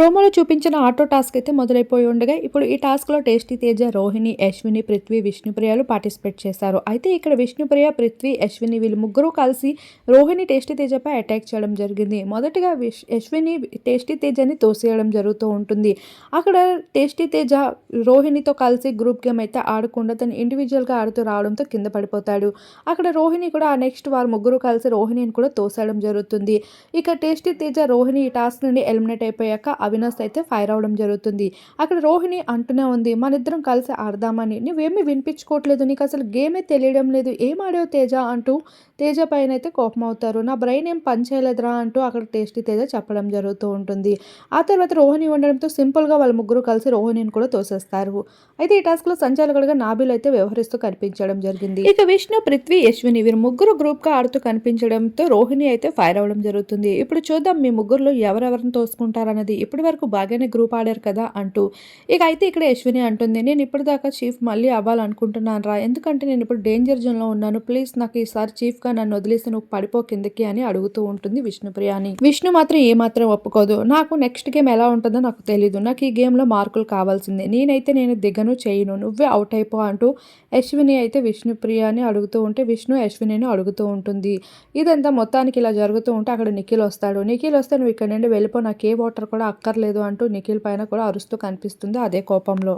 ప్రోమోలో చూపించిన auto task అయితే మొదలైపోయి ఉండగా ఇప్పుడు ఈ టాస్క్లో టేస్టీ తేజ రోహిణి అశ్విని పృథ్వీ విష్ణుప్రియాలు పార్టిసిపేట్ చేశారు. అయితే ఇక్కడ విష్ణుప్రియ పృథ్వీ అశ్విని వీళ్ళు ముగ్గురు కలిసి రోహిణి టేస్టీ తేజపై అటాక్ చేయడం జరిగింది. మొదటగా విష్ అశ్విని టేస్టీ తేజని తోసేయడం జరుగుతూ ఉంటుంది. అక్కడ టేస్టీ తేజ రోహిణితో కలిసి గ్రూప్ గేమ్ అయితే ఆడకుండా తను ఇండివిజువల్గా ఆడుతూ రావడంతో కింద పడిపోతాడు. అక్కడ రోహిణి కూడా నెక్స్ట్ వారు ముగ్గురు కలిసి రోహిణిని కూడా తోసేయడం జరుగుతుంది. ఇక టేస్టీ తేజ రోహిణి ఈ టాస్క్ నుండి ఎలిమినేట్ అయిపోయాక అవినాష్ అయితే ఫైర్ అవడం జరుగుతుంది. అక్కడ రోహిణి అంటూనే ఉంది మన ఇద్దరం కలిసి ఆడదామని. నువ్వేమీ వినిపించుకోవట్లేదు. నీకు అసలు గేమే తెలియడం లేదు. ఏం ఆడావు తేజ? అంటూ తేజ పైన అయితే కోపం అవుతారు. నా బ్రెయిన్ ఏం పని చేయలేదురా? అంటూ అక్కడ టేస్టీ తేజ చెప్పడం జరుగుతూ ఉంటుంది. ఆ తర్వాత రోహిణి ఉండడంతో సింపుల్గా వాళ్ళ ముగ్గురు కలిసి రోహిణిని కూడా తోసేస్తారు. అయితే ఈ టాస్క్లో సంచాలకుడిగా నాబిల్ అయితే వ్యవహరిస్తూ కనిపించడం జరిగింది. ఇక విష్ణు పృథ్వీ యశ్విని వీరు ముగ్గురు గ్రూప్గా ఆడుతూ కనిపించడంతో రోహిణి అయితే ఫైర్ అవడం జరుగుతుంది. ఇప్పుడు చూద్దాం మీ ముగ్గురులో ఎవరెవరిని తోసుకుంటారన్నది. ఇప్పటి వరకు బాగానే గ్రూప్ ఆడారు కదా అంటూ. ఇక అయితే ఇక్కడ యశ్విని అంటుంది నేను ఇప్పటిదాకా చీఫ్ మళ్ళీ అవ్వాలనుకుంటున్నాను రా ఎందుకంటే నేను ఇప్పుడు డేంజర్ జోన్లో ఉన్నాను. ప్లీజ్ నాకు ఈసారి చీఫ్గా నన్ను వదిలేసి నువ్వు పడిపో కిందకి అని అడుగుతూ ఉంటుంది విష్ణుప్రియ అని విష్ణు మాత్రం ఏ మాత్రం ఒప్పుకోదు. నాకు నెక్స్ట్ గేమ్ ఎలా ఉంటుందో నాకు తెలియదు నాకు ఈ గేమ్లో మార్కులు కావాల్సిందే. నేనైతే నేను దిగను చేయను. నువ్వే అవుట్ అయిపో అంటూ యశ్విని అయితే విష్ణుప్రియ అని అడుగుతూ ఉంటే విష్ణు యశ్విని అడుగుతూ ఉంటుంది. ఇదంతా మొత్తానికి ఇలా జరుగుతూ ఉంటే అక్కడ నిఖిల్ వస్తాడు. నిఖిల్ వస్తే నువ్వు ఇక్కడ నుండి వెళ్ళిపో. నాకు ఏ వాటర్ కూడా అక్కర్లేదు అంటూ నిఖిల్ పైన కూడా అరుస్తూ కనిపిస్తుంది అదే కోపంలో.